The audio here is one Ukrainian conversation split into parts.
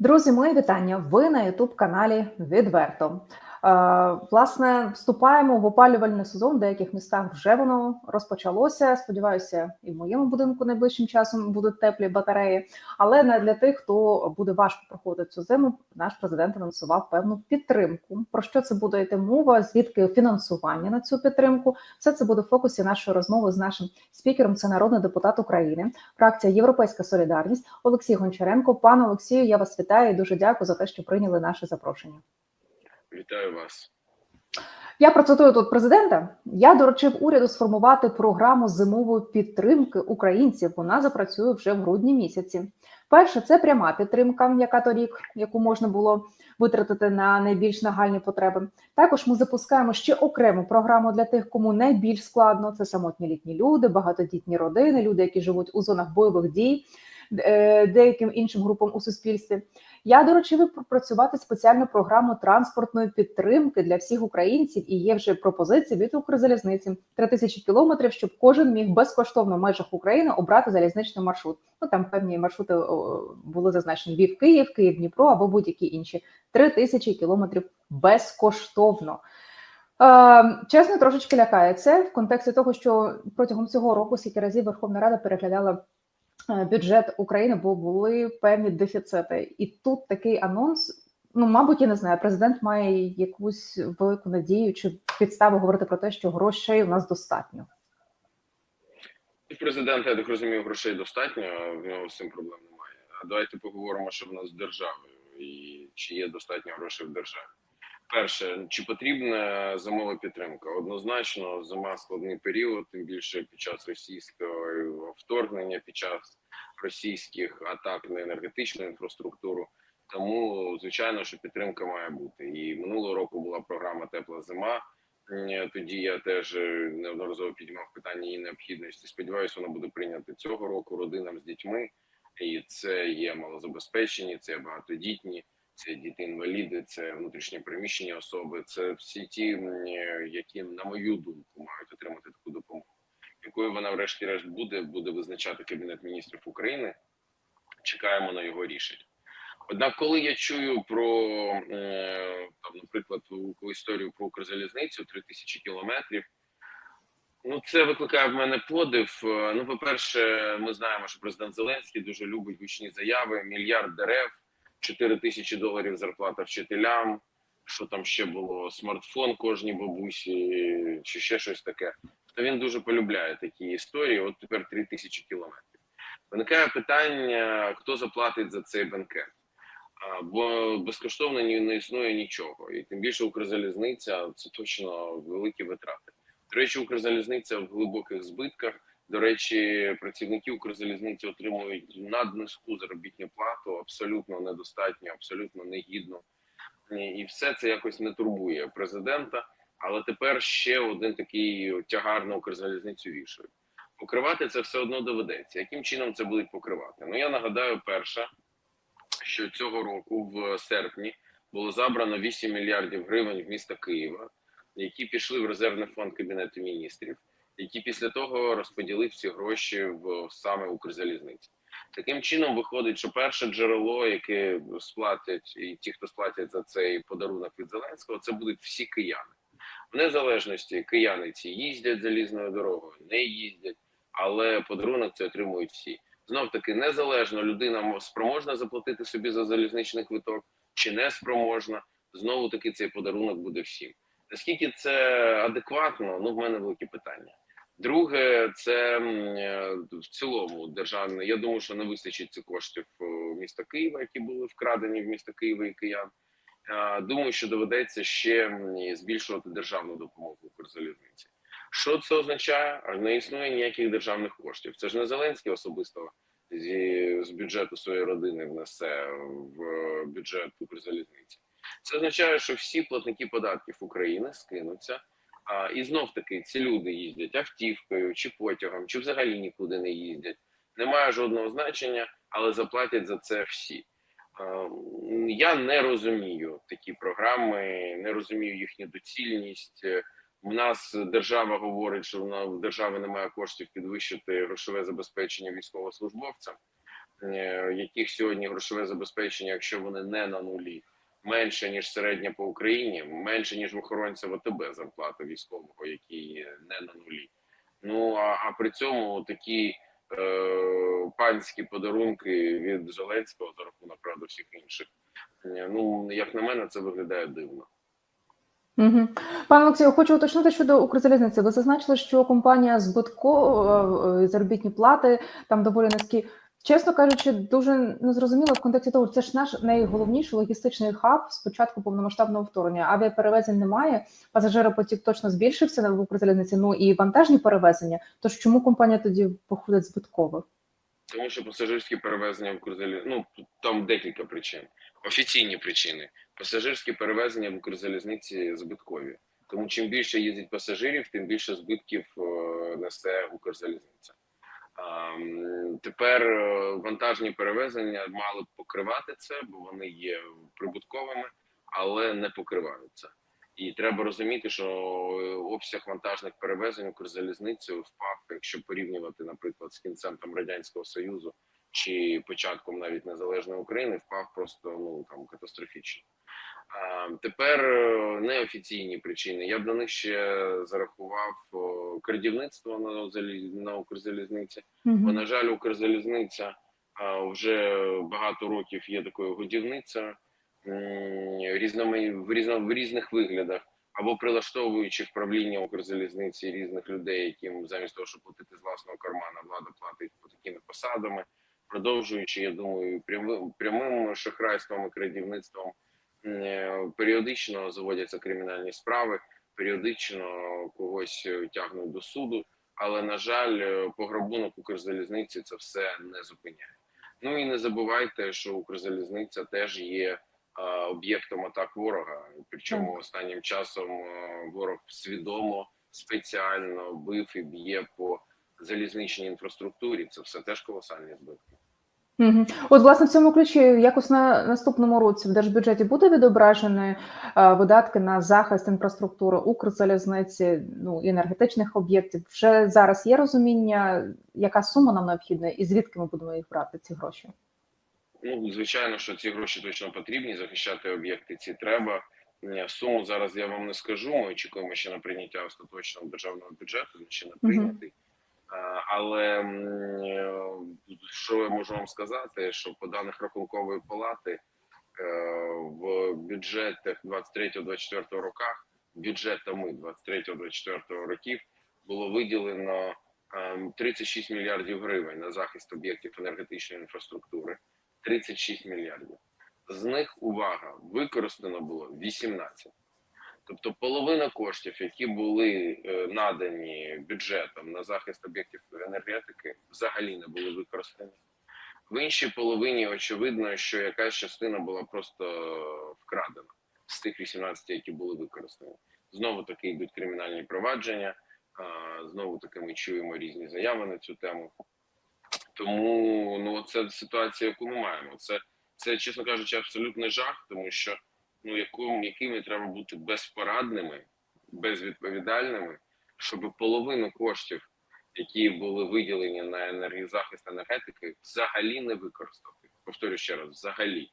Друзі, мої вітання. Ви на Ютуб каналі Відверто. Е, власне, вступаємо в опалювальний сезон. В деяких містах вже воно розпочалося. Сподіваюся, і в моєму будинку найближчим часом будуть теплі батареї. Але не для тих, хто буде важко проходити цю зиму. Наш президент анонсував певну підтримку. Про що це буде йти мова? Звідки фінансування на цю підтримку? Все це буде в фокусі нашої розмови з нашим спікером. Це народний депутат України, фракція Європейська Солідарність Олексій Гончаренко. Пане Олексію, я вас вітаю і дуже дякую за те, що прийняли наше запрошення. Вітаю вас. Я процитую тут президента. Я доручив уряду сформувати програму зимової підтримки українців. Вона запрацює вже в грудні місяці. Перше, це пряма підтримка, яка торік, яку можна було витратити на найбільш нагальні потреби. Також ми запускаємо ще окрему програму для тих, кому найбільш складно. Це самотні літні люди, багатодітні родини, люди, які живуть у зонах бойових дій, е, деяким іншим групам у суспільстві. Я доручив пропрацювати спеціальну програму транспортної підтримки для всіх українців. І є вже пропозиції від Укрзалізниці 3 тисячі кілометрів, щоб кожен міг безкоштовно в межах України обрати залізничний маршрут. Ну там певні маршрути були зазначені Львів, Київ, Київ, Дніпро або будь-які інші 3 тисячі кілометрів безкоштовно. Е, чесно, трошечки лякає це в контексті того, що протягом цього року скільки разів Верховна Рада переглядала бюджет України, бо були певні дефіцити, і тут такий анонс. Ну, мабуть, я не знаю. Президент має якусь велику надію чи підставу говорити про те, що грошей у нас достатньо. Президента, я так розумію, грошей достатньо, в нього з цим проблем немає. А давайте поговоримо, що в нас з державою і чи є достатньо грошей в державі. Перше, чи потрібна зимова підтримка? Однозначно, зима складний період, тим більше під час російського вторгнення, під час російських атак на енергетичну інфраструктуру. Тому звичайно, що підтримка має бути. І минулого року була програма Тепла зима. Тоді я теж неодноразово підіймав питання її необхідності. Сподіваюся, воно буде прийнято цього року родинам з дітьми, і це є малозабезпечені, це багатодітні, це діти-інваліди, це внутрішнє приміщення особи. Це всі ті, які, на мою думку, мають отримати таку допомогу. Якою вона, врешті-решт, буде, буде визначати Кабінет міністрів України. Чекаємо на його рішення. Однак, коли я чую про там, наприклад, історію про Укрзалізницю 3000 кілометрів, ну це викликає в мене подив. Ну, по-перше, ми знаємо, що президент Зеленський дуже любить гучні заяви: мільярд дерев, 4 тисячі доларів зарплата вчителям. Що там ще було? Смартфон кожній бабусі, чи ще щось таке. То він дуже полюбляє такі історії. От тепер 3 тисячі кілометрів. Виникає питання: хто заплатить за цей бенкет? бо безкоштовно не існує нічого, і тим більше Укрзалізниця це точно великі витрати. До речі, Укрзалізниця в глибоких збитках. До речі, працівники Укрзалізниці отримують наднизьку заробітну плату, абсолютно недостатньо, абсолютно негідно, і все це якось не турбує президента. Але тепер ще один такий тягар на Укрзалізницю вішають. Покривати це все одно доведеться. Яким чином це будуть покривати? Ну я нагадаю, перша що цього року, в серпні, було забрано 8 мільярдів гривень в міста Києва, які пішли в резервний фонд кабінету міністрів, які після того розподілив ці гроші в саме Укрзалізниці. Таким чином виходить, що перше джерело, яке сплатять, і ті, хто сплатять за цей подарунок від Зеленського, це будуть всі кияни. В незалежності кияни ці їздять залізною дорогою, не їздять, але подарунок це отримують всі знов таки незалежно людина спроможна заплатити собі за залізничний квиток чи не спроможна. Знову таки цей подарунок буде всім. Наскільки це адекватно? Ну в мене великі питання. Друге, це е, в цілому державне. Я думаю, що не вистачить цих коштів міста Києва, які були вкрадені в місто Києва і Киян. Думаю, що доведеться ще збільшувати державну допомогу Укрзалізниці. Що це означає? Не існує ніяких державних коштів. Це ж не Зеленський особисто зі з бюджету своєї родини внесе в бюджет Укрзалізниці. Це означає, що всі платники податків України скинуться. А, І знов таки ці люди їздять автівкою чи потягом, чи взагалі нікуди не їздять. Немає жодного значення, але заплатять за це всі. Я не розумію такі програми, не розумію їхню доцільність. У нас держава говорить, що в держави немає коштів підвищити грошове забезпечення військовослужбовцям. е, яких сьогодні грошове забезпечення, якщо вони не на нулі, менше ніж середня по Україні, менше ніж в охоронця ВТБ зарплата військового, який не на нулі. Ну а, а при цьому такі е, панські подарунки від Зеленського за рахунок правда всіх інших. е, Ну як на мене, це виглядає дивно. Угу. Пане Олексію, хочу уточнити щодо Укрзалізниці. Ви зазначили, що компанія збиткова е, заробітні плати там доволі низькі. Чесно кажучи, дуже незрозуміло в контексті того, це ж наш найголовніший логістичний хаб з початку повномасштабного вторгнення. Авіаперевезень немає, пасажиропотік точно збільшився в Укрзалізниці. Ну і вантажні перевезення. Тож чому компанія тоді походить збитково? Тому що пасажирські перевезення в Укрзаліз... ну там декілька причин. Офіційні причини. Пасажирські перевезення в Укрзалізниці збиткові. Тому чим більше їздить пасажирів, тим більше збитків е, несе Укрзалізниця. Тепер е, вантажні перевезення мали б покривати це, бо вони є прибутковими, але не покриваються. І треба розуміти, що е, обсяг вантажних перевезень Укрзалізницею впав, якщо порівнювати, наприклад, з кінцем там радянського союзу чи початком навіть незалежної України, впав просто ну там катастрофічно. Тепер е, неофіційні причини. Я б на них ще зарахував крадівництво на на Укрзалізниці. Бо, на жаль, Укрзалізниця вже багато років є такою годівницею різними в різно в різних виглядах, або прилаштовуючи в правління Укрзалізниці різних людей, яким замість того, щоб платити з власного кармана, влада платить по такими посадами, продовжуючи, я думаю, прямим прямим шахрайством і крадівництвом. Е, Періодично заводяться кримінальні справи, періодично когось е, тягнуть до суду але на жаль, е, пограбунок Укрзалізниці це все не зупиняє. Ну і не забувайте, що Укрзалізниця теж є об'єктом атак ворога. Причому останнім часом ворог свідомо спеціально бив і б'є по залізничній інфраструктурі. Це все теж колосальні збитки. Угу. От, власне, в цьому ключі якось на наступному році в держбюджеті буде відображені е, видатки на захист інфраструктури Укрзалізниці, ну енергетичних об'єктів. Вже зараз є розуміння, яка сума нам необхідна, і звідки ми будемо їх брати ці гроші? Ну, звичайно, що ці гроші точно потрібні. Захищати об'єкти ці треба. Е, Суму зараз я вам не скажу. Ми очікуємо ще на прийняття остаточного державного бюджету, він ще не прийнятий. А, Але е, що я можу вам сказати, що по даних рахункової палати е, в бюджетах 23-24 роках, бюджетами 23-24 років було виділено ем, 36 мільярдів гривень на захист об'єктів енергетичної інфраструктури. 36 мільярдів. З них увага використано було 18. Тобто половина коштів, які були е, надані бюджетом на захист об'єктів енергетики, взагалі не були використані. В іншій половині очевидно, що якась частина була просто вкрадена з тих 18, які були використані. Знову таки йдуть кримінальні провадження. Знову таки ми чуємо різні заяви на цю тему. Тому ну це ситуація, яку ми маємо. Це це, чесно кажучи, абсолютний жах, тому що ну яким, якими треба бути безпорадними, безвідповідальними, щоб половину коштів, які були виділені на енергозахист енергетики, взагалі не використати. Повторю ще раз, взагалі.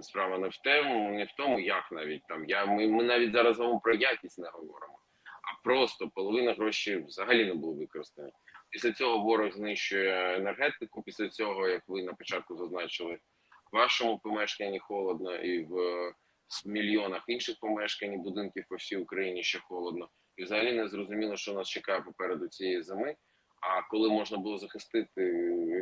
Справа не в тому, не в тому, як навіть там. Я ми, ми навіть зараз з вами про якість не говоримо, а просто половина грошей взагалі не було використані. Після цього ворог знищує енергетику. Після цього, як ви на початку зазначили, в вашому помешканні холодно, і в мільйонах інших помешкань, будинків по всій Україні ще холодно. І взагалі не зрозуміло, що нас чекає попереду цієї зими. А коли можна було захистити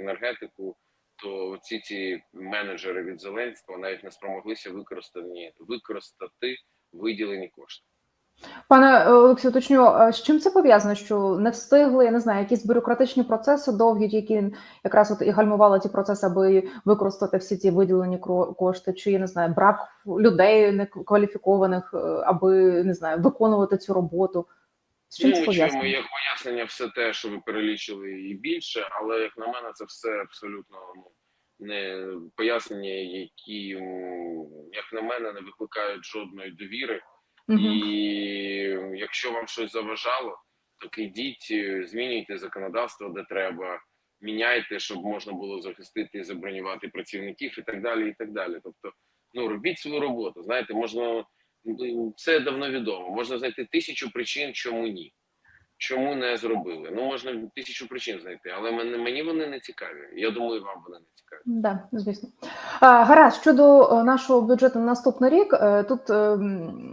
енергетику, то ці ці менеджери від Зеленського навіть не спромоглися використані використати виділені кошти. Пане Олексію, уточню, з чим це пов'язано? Що не встигли, я не знаю, якісь бюрократичні процеси довгі, які якраз от і гальмували ті процеси, аби використати всі ці виділені кошти, чи я не знаю, брак людей некваліфікованих, е, аби не знаю, виконувати цю роботу. З чим ну, це пов'язано? як пояснення все те, що ви перелічили і більше, але як на мене, це все абсолютно ну не пояснення, які як на мене не викликають жодної довіри. Мгм. І якщо вам щось заважало, так ідіть, е, змінюйте законодавство, де треба, міняйте, щоб можна було захистити і забронювати працівників і так далі. І так далі. Тобто, ну робіть свою роботу. Знаєте, можна це давно відомо. Можна знайти тисячу причин, чому ні. Чому не зробили? Ну можна тисячу причин знайти, але мені, мені вони не цікаві. Я думаю, вам вони не цікаві. Да, звісно. Гаразд, щодо е, нашого бюджету на наступний рік, е, тут е,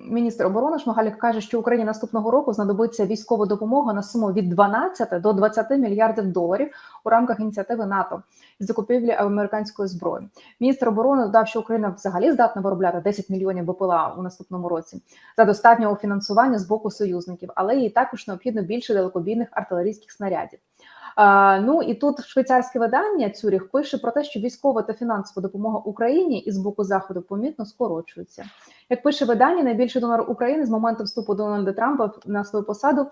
міністр оборони Шмигалік каже, що Україні наступного року знадобиться військова допомога на суму від 12 до 20 мільярдів доларів у рамках ініціативи НАТО з закупівлі американської зброї. Міністр оборони додав, що Україна взагалі здатна виробляти 10 мільйонів БПЛА у наступному році за достатнього фінансування з боку союзників, але їй також необхідно більше далекобійних артилерійських снарядів. А, ну і тут швейцарське видання Цюріх пише про те, що військова та фінансова допомога Україні із боку заходу помітно скорочується. Як пише видання, найбільший донор України з моменту вступу Дональда Трампа на свою посаду.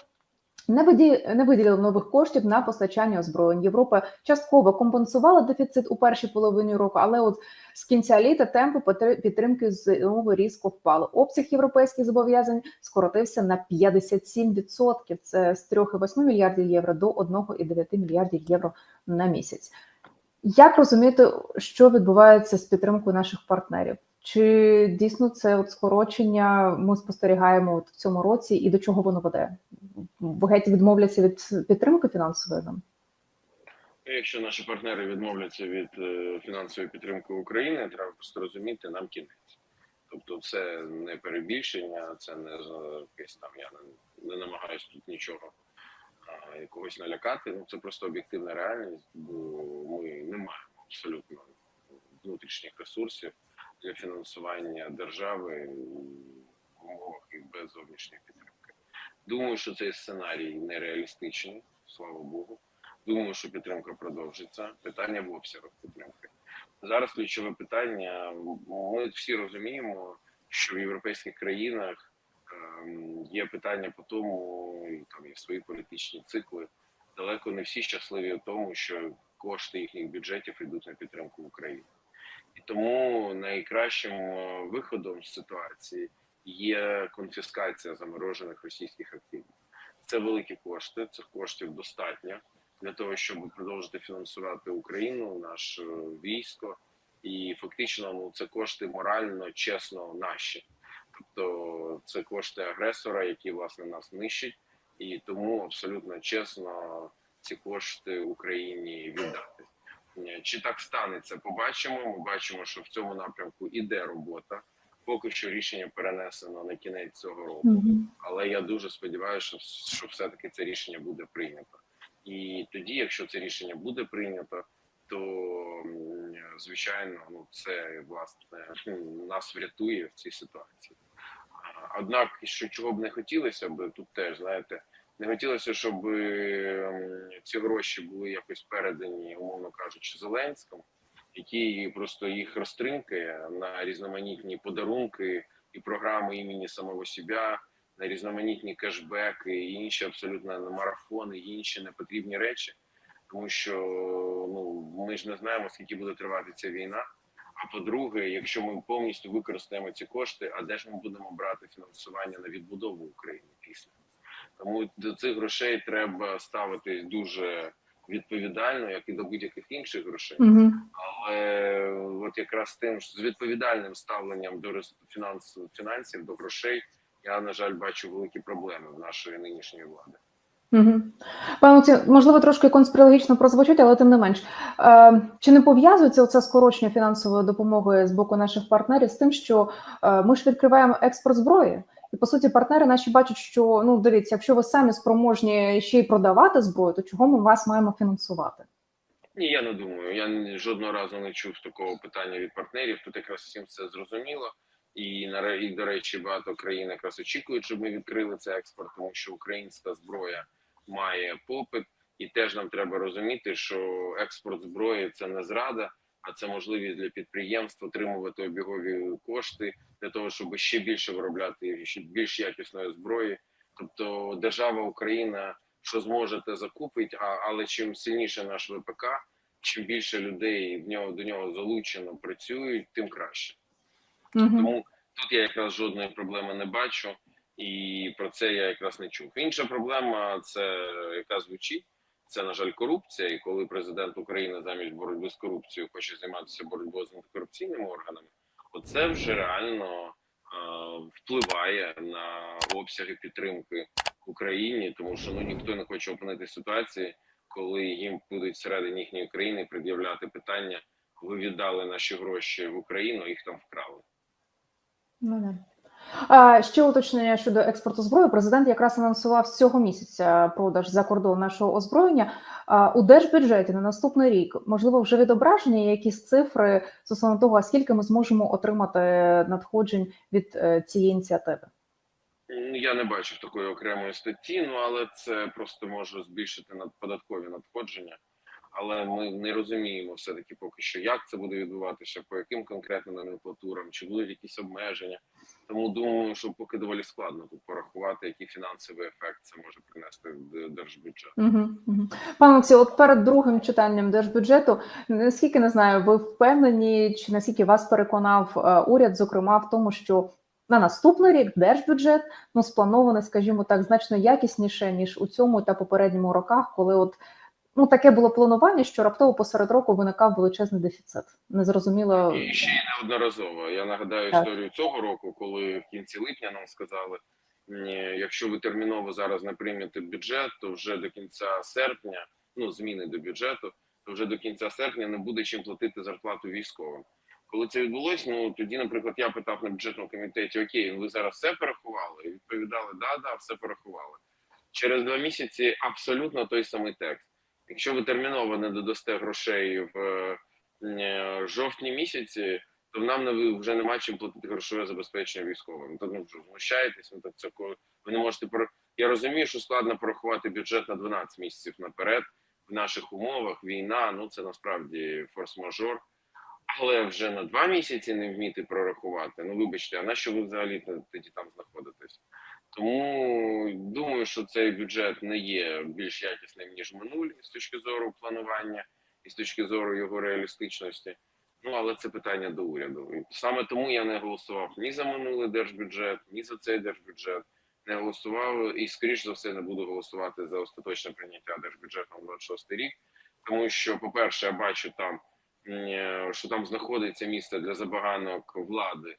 Не виді- не виділив нових коштів на постачання озброєнь. Європа частково компенсувала дефіцит у першій половині року, але от з кінця літа темпи підтримки знову різко впали. Обсяг європейських зобов'язань скоротився на 57%. Це з 3,8 мільярдів євро до 1,9 мільярдів євро на місяць. Як розуміти, що відбувається з підтримкою наших партнерів? Чи дійсно це от скорочення ми спостерігаємо от в цьому році, і до чого воно веде? Геть відмовляться від підтримки фінансової нам? Якщо наші партнери відмовляться від е, фінансової підтримки України, треба просто розуміти, нам кінець. Тобто, це не перебільшення, це не якесь там. Я не, не намагаюся тут нічого а, якогось налякати. Ну це просто об'єктивна реальність, бо ми не маємо абсолютно внутрішніх ресурсів для фінансування держави в умовах і без зовнішньої підтримки. Думаю, що цей сценарій нереалістичний, слава Богу. Думаю, що підтримка продовжиться. Питання в обсягах підтримки. Зараз ключове питання. Ми всі розуміємо, що в європейських країнах ем, є питання по тому, там є свої політичні цикли. Далеко не всі щасливі в тому, що кошти їхніх бюджетів йдуть на підтримку України. І тому найкращим е, виходом з ситуації є конфіскація заморожених російських активів. Це великі кошти, цих коштів достатньо для того, щоб продовжити фінансувати Україну, наше військо, і фактично ну це кошти морально, чесно наші. Тобто це кошти агресора, які власне нас нищать, і тому абсолютно чесно ці кошти Україні віддати. Е, Чи так станеться? Побачимо. Ми бачимо, що в цьому напрямку іде робота. Поки що рішення перенесено на кінець цього року але я дуже сподіваюся, що, що все-таки це рішення буде прийнято. І тоді, якщо це рішення буде прийнято, то звичайно, ну це власне нас врятує в цій ситуації. Однак, що чого б не хотілося б, тут теж знаєте, не хотілося, щоб ці гроші були якось передані, умовно кажучи, Зеленському, який просто їх розтринкає на різноманітні подарунки і програми імені самого себе, на різноманітні кешбеки і інші абсолютно марафони, і інші непотрібні речі, тому що ну ми ж не знаємо, скільки буде тривати ця війна. А по-друге, якщо ми повністю використаємо ці кошти, а де ж ми будемо брати фінансування на відбудову України після? Тому до цих грошей треба ставитись дуже відповідально, як і до будь-яких інших грошей. Угу. Але от якраз тим з відповідальним ставленням до рес- фінанс, фінансів, до грошей, я на жаль бачу великі проблеми в нашої нинішньої влади. Угу. Пане Олексію, можливо, трошки конспірологічно прозвучить, але тим не менш. Е, чи не пов'язується оце скорочення фінансової допомоги з боку наших партнерів з тим, що е, ми ж відкриваємо експорт зброї? І по суті, партнери наші бачать, що ну дивіться, якщо ви самі спроможні ще й продавати зброю, то чого ми вас маємо фінансувати? Ні, я не думаю. Я жодного разу не чув такого питання від партнерів. Тут якраз всім це зрозуміло. І і, до речі, багато країн якраз очікують, щоб ми відкрили цей експорт, тому що українська зброя має попит, і теж нам треба розуміти, що експорт зброї це не зрада, а це можливість для підприємств отримувати обігові кошти для того, щоб ще більше виробляти ще більш якісної зброї. Тобто, держава Україна що зможе, те закупить. А але чим сильніше наш ВПК, чим більше людей в нього до нього залучено працюють, тим краще. Угу. Тому тут я якраз жодної проблеми не бачу, і про це я якраз не чув. Інша проблема, це яка звучить, це на жаль корупція. І коли президент України замість боротьби з корупцією хоче займатися боротьбою з антикорупційними органами, оце вже реально е, впливає на обсяги підтримки Україні, тому що ну ніхто не хоче опинитися в ситуації, коли їм будуть всередині їхньої країни пред'являти питання: ви віддали наші гроші в Україну, їх там вкрали. Ну, да. Ще уточнення щодо експорту зброї. Президент якраз анонсував цього місяця продаж за кордон нашого озброєння. У держбюджеті на наступний рік можливо вже відображені якісь цифри стосовно того, а скільки ми зможемо отримати надходжень від е, цієї ініціативи. Я не бачив такої окремої статті, ну але це просто може збільшити податкові надходження. Але ми не розуміємо все таки поки що, як це буде відбуватися, по яким конкретним номенклатурам, чи будуть якісь обмеження. Тому думаю, що поки доволі складно тут порахувати, який фінансовий ефект це може принести в держбюджет. Угу, угу. Пане Олексію, от перед другим читанням держбюджету, наскільки не знаю, ви впевнені, чи наскільки вас переконав е, уряд, зокрема в тому, що на наступний рік держбюджет ну спланований, скажімо так, значно якісніше ніж у цьому та попередньому роках, коли от ну таке було планування, що раптово посеред року виникав величезний дефіцит. Незрозуміло. І ще й неодноразово. Я нагадаю Так. історію цього року, коли в кінці липня нам сказали, ні, якщо ви терміново зараз не приймете бюджет, то вже до кінця серпня, ну зміни до бюджету, то вже до кінця серпня не буде чим платити зарплату військовим. Коли це відбулось, ну тоді, наприклад, я питав на бюджетному комітеті: Окей, ви зараз все порахували? І відповідали, да, да, все порахували. Через два місяці абсолютно той самий текст. Якщо ви терміново не додасте грошей в е, жовтні місяці, то нам не вже нема чим платити грошове забезпечення військовим. То ну що знущаєтесь, ну так це ви не можете пор- Я розумію, що складно порахувати бюджет на 12 місяців наперед в наших умовах. Війна, ну це насправді форс-мажор. Але вже на два місяці не вміти прорахувати. Ну вибачте, а на що ви взагалі тоді там знаходитесь? Тому думаю, що цей бюджет не є більш якісним ніж минулі з точки зору планування і з точки зору його реалістичності. Ну але це питання до уряду. І саме тому я не голосував ні за минулий держбюджет, ні за цей держбюджет. Не голосував і, скоріш за все, не буду голосувати за остаточне прийняття держбюджету на 26 рік, тому що, по-перше, я бачу там, що там знаходиться місце для забаганок влади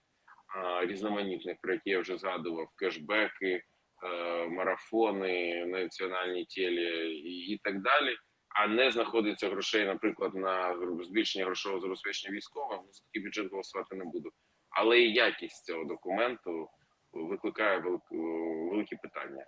різноманітних, про які я вже згадував, кешбеки, е, марафони, національні тілі і, так далі. А не знаходиться грошей, наприклад, на збільшення грошового забезпечення військових, За такий бюджет голосувати не буду. Але і якість цього документу викликає велик- великі питання.